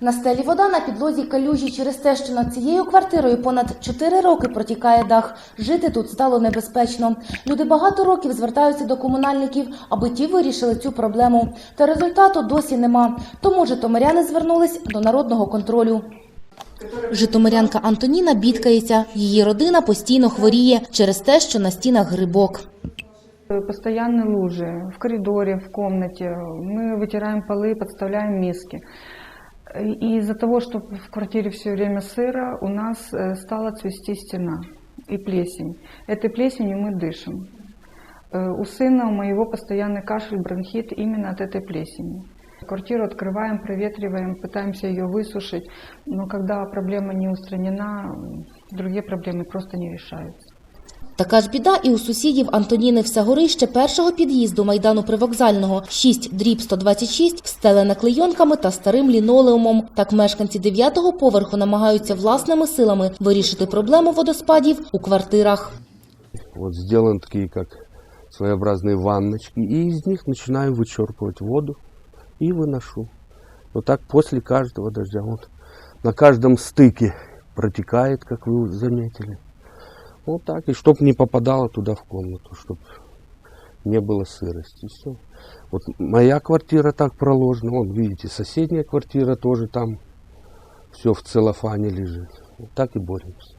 На стелі вода на підлозі калюжі через те, що над цією квартирою понад 4 роки протікає дах. Жити тут стало небезпечно. Люди багато років звертаються до комунальників, аби ті вирішили цю проблему. Та результату досі нема. Тому житомиряни звернулись до народного контролю. Житомирянка Антоніна бідкається. Її родина постійно хворіє через те, що на стінах грибок. Постоянные лужи в коридоре, в комнате. Мы вытираем полы, подставляем миски. И из-за того, что в квартире все время сыро, у нас э, стала цвести стена и плесень. Этой плесенью мы дышим. Э, У сына у моего постоянный кашель, бронхит именно от этой плесени. Квартиру открываем, проветриваем, пытаемся ее высушить, но когда проблема не устранена, другие проблемы просто не решаются. Така ж біда і у сусідів Антоніни Всегорище першого під'їзду Майдану Привокзального 6 дріб 126 встелене клейонками та старим лінолеумом. Так мешканці дев'ятого поверху намагаються власними силами вирішити проблему водоспадів у квартирах. Вот сделаны такие, как своеобразные ванночки. И из них начинаю вычерпывать воду и выношу. Вот так после каждого дождя. Вот на каждом стыке протекает, как вы заметили. Вот так. И чтоб не попадало туда в комнату, чтобы не было сырости. Все. Вот моя квартира так проложена. Вон, видите, соседняя квартира тоже там все в целлофане лежит. Вот так и боремся.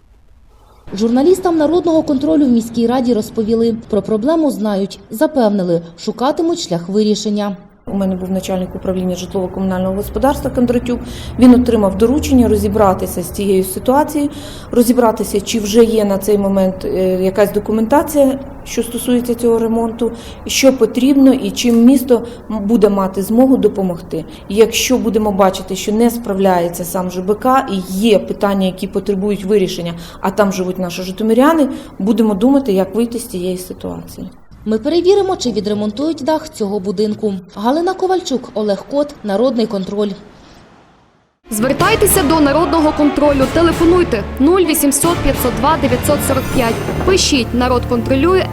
Журналістам народного контролю в міській раді розповіли про проблему. Знають, запевнили, шукатимуть шлях вирішення. У мене був начальник управління житлово-комунального господарства Кондратюк. Він отримав доручення розібратися з цією ситуацією, розібратися, чи вже є на цей момент е, якась документація, що стосується цього ремонту, що потрібно, і чим місто буде мати змогу допомогти. Якщо будемо бачити, що не справляється сам ЖБК і є питання, які потребують вирішення, а там живуть наші житомиряни, будемо думати, як вийти з цієї ситуації. Ми перевіримо, чи відремонтують дах цього будинку. Галина Ковальчук, Олег Кот, Народний контроль. Звертайтеся до народного контролю. Телефонуйте 0800 502 945. Пишіть народ контролює.